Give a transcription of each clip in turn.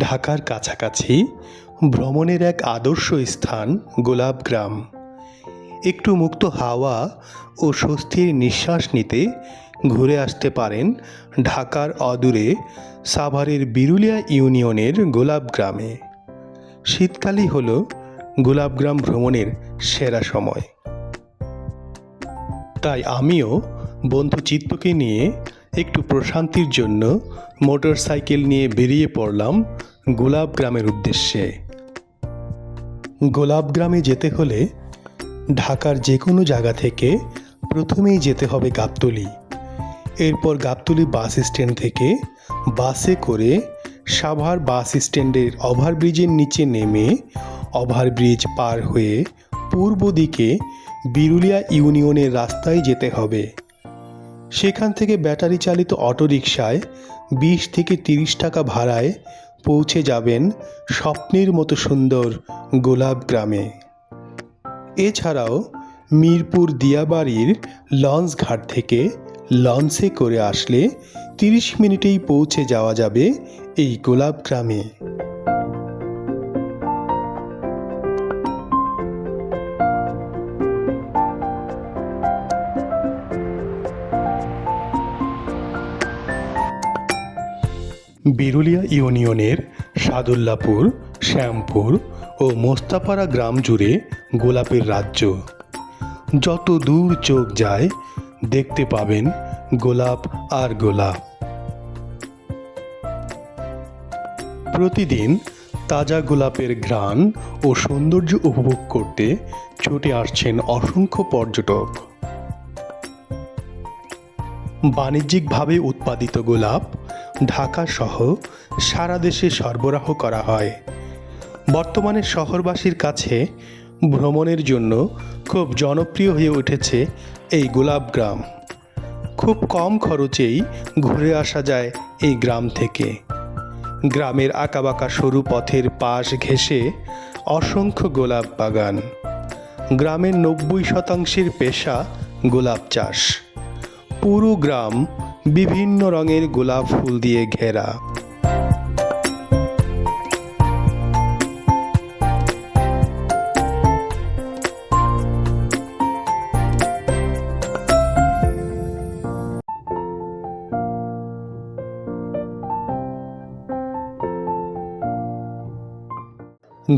ঢাকার কাছাকাছি ভ্রমণের এক আদর্শ স্থান গোলাপগ্রাম একটু মুক্ত হাওয়া ও স্বস্তির নিঃশ্বাস নিতে ঘুরে আসতে পারেন ঢাকার অদূরে সাভারের বিরুলিয়া ইউনিয়নের গোলাপগ্রামে শীতকালই হল গোলাপগ্রাম ভ্রমণের সেরা সময়। তাই আমিও বন্ধু চিত্তকে নিয়ে একটু প্রশান্তির জন্য মোটরসাইকেল নিয়ে বেরিয়ে পড়লাম গোলাপগ্রামের উদ্দেশ্যে। গোলাপগ্রামে যেতে হলে ঢাকার যে কোনো জায়গা থেকে প্রথমেই যেতে হবে গাবতলি। এরপর গাবতলি বাস স্ট্যান্ড থেকে বাসে করে সাভার বাস স্ট্যান্ডের ওভারব্রিজের নিচে নেমে ওভারব্রিজ পার হয়ে পূর্ব দিকে বিরুলিয়া ইউনিয়নের রাস্তায় যেতে হবে। সেখান থেকে ব্যাটারি চালিত অটোরিকশায় বিশ থেকে তিরিশ টাকা ভাড়ায় পৌঁছে যাবেন স্বপ্নের মতো সুন্দর গোলাপ গ্রামে। এছাড়াও মিরপুর দিয়াবাড়ির লঞ্চ ঘাট থেকে লঞ্চে করে আসলে তিরিশ মিনিটেই পৌঁছে যাওয়া যাবে এই গোলাপ গ্রামে। বিরুলিয়া ইউনিয়নের সাদুল্লাপুর, শ্যামপুর ও মোস্তাপাড়া গ্রাম জুড়ে গোলাপের রাজ্য। যত দূর চোখ যায়, দেখতে পাবেন গোলাপ আর গোলাপ। প্রতিদিন তাজা গোলাপের ঘ্রাণ ও সৌন্দর্য উপভোগ করতে ছুটে আসছেন অসংখ্য পর্যটক। বাণিজ্যিকভাবে উৎপাদিত গোলাপ ঢাকা সহ সারা দেশে সরবরাহ করা হয়। বর্তমানে শহরবাসীর কাছে ভ্রমণের জন্য খুব জনপ্রিয় হয়ে উঠেছে এই গোলাপ গ্রাম। খুব কম খরচেই ঘুরে আসা যায় এই গ্রাম থেকে। গ্রামের আঁকাবাঁকা সরু পথের পাশ ঘেঁষে অসংখ্য গোলাপ বাগান। গ্রামের নব্বই শতাংশের পেশা গোলাপ চাষ। পুরো গ্রাম বিভিন্ন রঙের গোলাপ ফুল দিয়ে ঘেরা।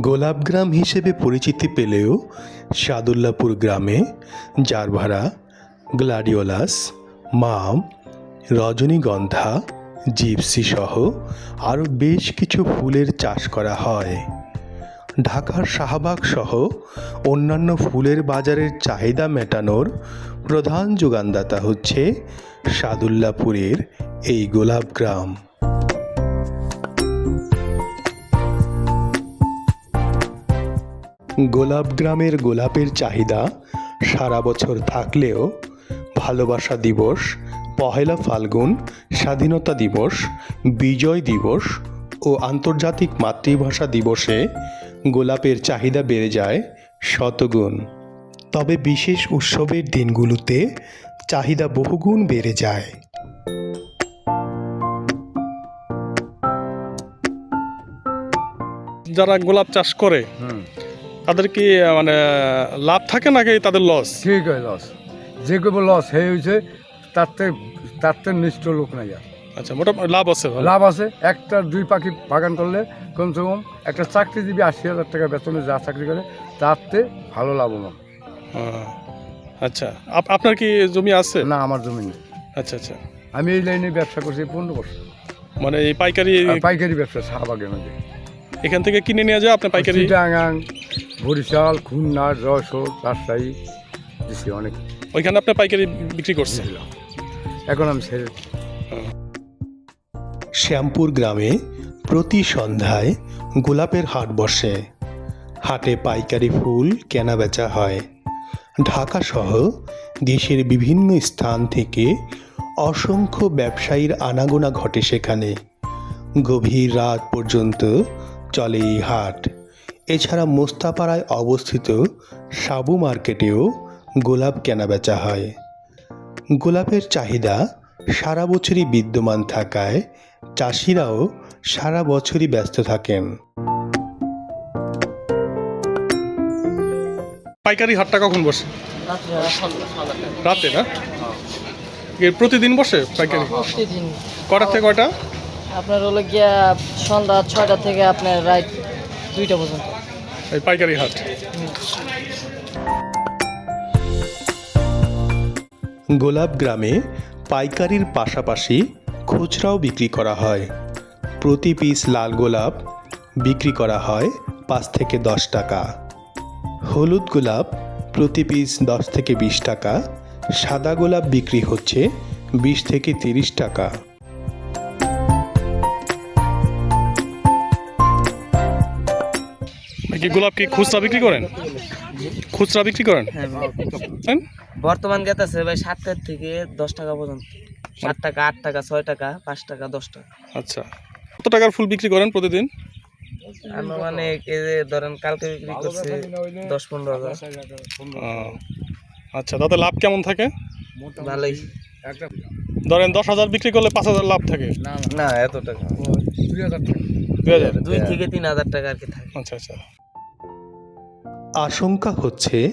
গোলাপগ্রাম হিসেবে পরিচিতি পেলেও সাদুল্লাপুর গ্রামে জারভারা গ্লাডিওলাস, মাম রজনীগন্ধা জিপসি সহ আরও বেশ কিছু ফুলের চাষ করা হয়। ঢাকার শাহবাগ সহ অন্যান্য ফুলের বাজারের চাহিদা মেটানোর প্রধান যোগানদাতা হচ্ছে সাদুল্লাপুরের এই গোলাপগ্রাম গোলাপগ্রামের গোলাপের চাহিদা সারা বছর থাকলেও ভালোবাসা দিবস পহেলা ফাল্গুন স্বাধীনতা দিবস বিজয় দিবস ও আন্তর্জাতিক মাতৃভাষা দিবসে গোলাপের চাহিদা বেড়ে যায় শতগুণ। তবে বিশেষ উৎসবের দিনগুলোতে চাহিদা বহুগুণ বেড়ে যায়। যারা গোলাপ চাষ করে তাদের কি মানে লাভ থাকে নাকি তাদের লস ঠিক হয় লস যে কেবল লস হয়ে হয়েছে তাতে থেকে নিষ্ঠ লোক নাই আর। আচ্ছা মোটামুটি লাভ আছে লাভ আছে। একটা দুই পাখি বাগান করলে কমসে কম একটা চাকরিজীবী আশি হাজার টাকা বেতনে যা চাকরি করে তাতে ভালো লাভবান। আচ্ছা। আপ- আপনার কি জমি আছে? না আমার জমি নেই। আচ্ছা আচ্ছা। আমি এই লাইনে ব্যবসা করছি পনেরো বছর। মানে এই পাইকারি পাইকারি ব্যবসা শাহবাগের মধ্যে এখান থেকে কিনে নিয়ে যায় আপনার পাইকারি? চিটাগাং বরিশাল খুলনা যশোর রাজশাহী অনেক। ওইখানে আপনি পাইকারি বিক্রি করছেন দিছিলাম এখন আমি ছেড়ে শ্যামপুর গ্রামে প্রতি সন্ধ্যায় গোলাপের হাট বসে। হাটে পাইকারি ফুল কেনা বেচা হয়। ঢাকা সহ দেশের বিভিন্ন স্থান থেকে অসংখ্য ব্যবসায়ীর আনাগোনা ঘটে সেখানে। গভীর রাত পর্যন্ত চলে এই হাট। এছাড়া মোস্তাপাড়ায় অবস্থিত সাবু মার্কেটেও গোলাপ কেনা বেচা হয়। গোলাপের চাহিদা সারা বছরই বিদ্যমান থাকায় চাষিরাও সারা বছরই ব্যস্ত থাকেন। পাইকারি হাটটা কখন বসে? রাত্রে রাতে না? এ প্রতিদিন বসে পাইকারি? প্রতিদিন। কটা থেকে কটা আপনার হলো গিয়া সন্ধ্যা ছয়টা থেকে আপনার রাত দুইটা পর্যন্ত। এই পাইকারি হাট। গোলাপ গ্রামে পাইকারির পাশাপাশি খুচরাও বিক্রি করা হয়। প্রতি পিস লাল গোলাপ বিক্রি করা হয় পাঁচ থেকে দশ টাকা। হলুদ গোলাপ প্রতি পিস দশ থেকে বিশ টাকা। সাদা গোলাপ বিক্রি হচ্ছে বিশ থেকে তিরিশ টাকা। গোলাপ কি খুচরা বিক্রি করেন? খুচরা বিক্রি করেন? হ্যাঁ? বর্তমান গেতেছে ভাই সাতটার থেকে দশ টাকা পর্যন্ত। সাত টাকা আট টাকা ছয় টাকা পাঁচ টাকা দশ টাকা। আচ্ছা। কত টাকার ফুল বিক্রি করেন প্রতিদিন? আনুমানিক এই যে ধরেন কালকে বিক্রি করছে দশ পনেরো হাজার। আচ্ছা তাতে লাভ কেমন থাকে? ভালোই। ধরেন দশ হাজার বিক্রি করলে পাঁচ হাজার লাভ থাকে? না এত টাকা। দুই হাজার টাকা। দুই হাজার? দুই থেকে তিন হাজার টাকা আর কি থাকে। আচ্ছা আচ্ছা। আশঙ্কা হচ্ছে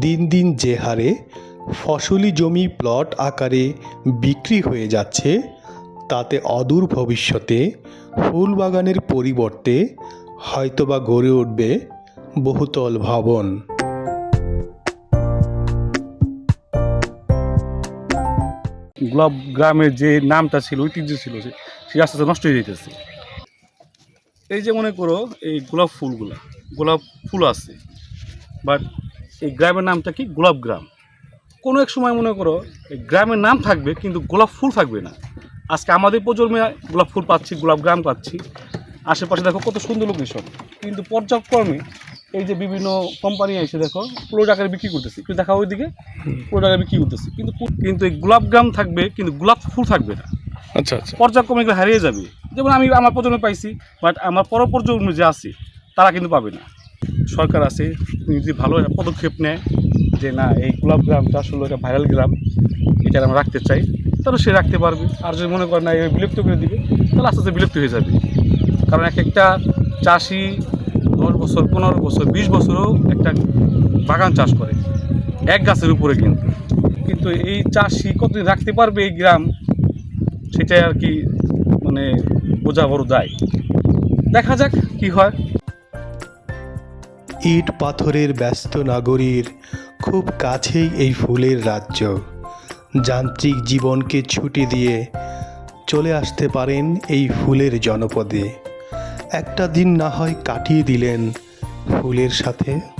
দিন দিন যে হারে ফসলি জমি প্লট আকারে বিক্রি হয়ে যাচ্ছে, তাতে অদূর ভবিষ্যতে ফুল বাগানের পরিবর্তে হয়তোবা গড়ে উঠবে বহুতল ভবন। গোলাপ গ্রামের যে নামটা ছিল, ঐতিহ্য ছিল, সে আস্তে আস্তে নষ্ট হয়ে যেতেছে এই যে মনে করো, এই গোলাপ ফুলগুলা, গোলাপ ফুল আছে বাট এই গ্রামের নামটা কি? গোলাপ গ্রাম। কোনো এক সময় মনে করো এই গ্রামের নাম থাকবে কিন্তু গোলাপ ফুল থাকবে না। আজকে আমাদের প্রজন্মে গোলাপ ফুল পাচ্ছি গোলাপ গ্রাম পাচ্ছি। আশেপাশে দেখো কত সুন্দর লোকেশন কিন্তু পর্যায়ক্রমে এই যে বিভিন্ন কোম্পানি এসে দেখো পুরো টাকায় বিক্রি করতেছে। কিন্তু দেখা ওইদিকে। পুরো টাকায় বিক্রি করতেছে। কিন্তু কিন্তু এই গোলাপ গ্রাম থাকবে কিন্তু গোলাপ ফুল থাকবে না। আচ্ছা আচ্ছা। পর্যায়ক্রমে এগুলো হারিয়ে যাবে। যেমন আমি আমার প্রজন্মে পাইছি বাট আমার পর প্রজন্ম যে আছে তারা কিন্তু পাবে না। সরকার আছে যদি ভালো একটা পদক্ষেপ নেয় যে না, এই গোলাপ গ্রামটা আসলে একটা ভাইরাল গ্রাম এটা আমরা রাখতে চাই, তাহলে সে রাখতে পারবে। আর যদি মনে করেন না, এভাবে বিলুপ্ত করে দিবে, তাহলে আস্তে আস্তে বিলুপ্ত হয়ে যাবে। কারণ এক একটা চাষি দশ বছর, পনেরো বছর, বিশ বছরও একটা বাগান চাষ করে, এক গাছের উপরে কিন্তু। কিন্তু এই চাষি কতদিন রাখতে পারবে এই গ্রাম, সেটাই আর কি মানে বোঝা বড় দায়। দেখা যাক কি হয়। ইট পাথরের ব্যস্ত নাগরীর খুব কাছেই এই ফুলের রাজ্য। যান্ত্রিক জীবনকে ছুটি দিয়ে চলে আসতে পারেন এই ফুলের জনপদে। একটা দিন না হয় কাটিয়ে দিলেন ফুলের সাথে।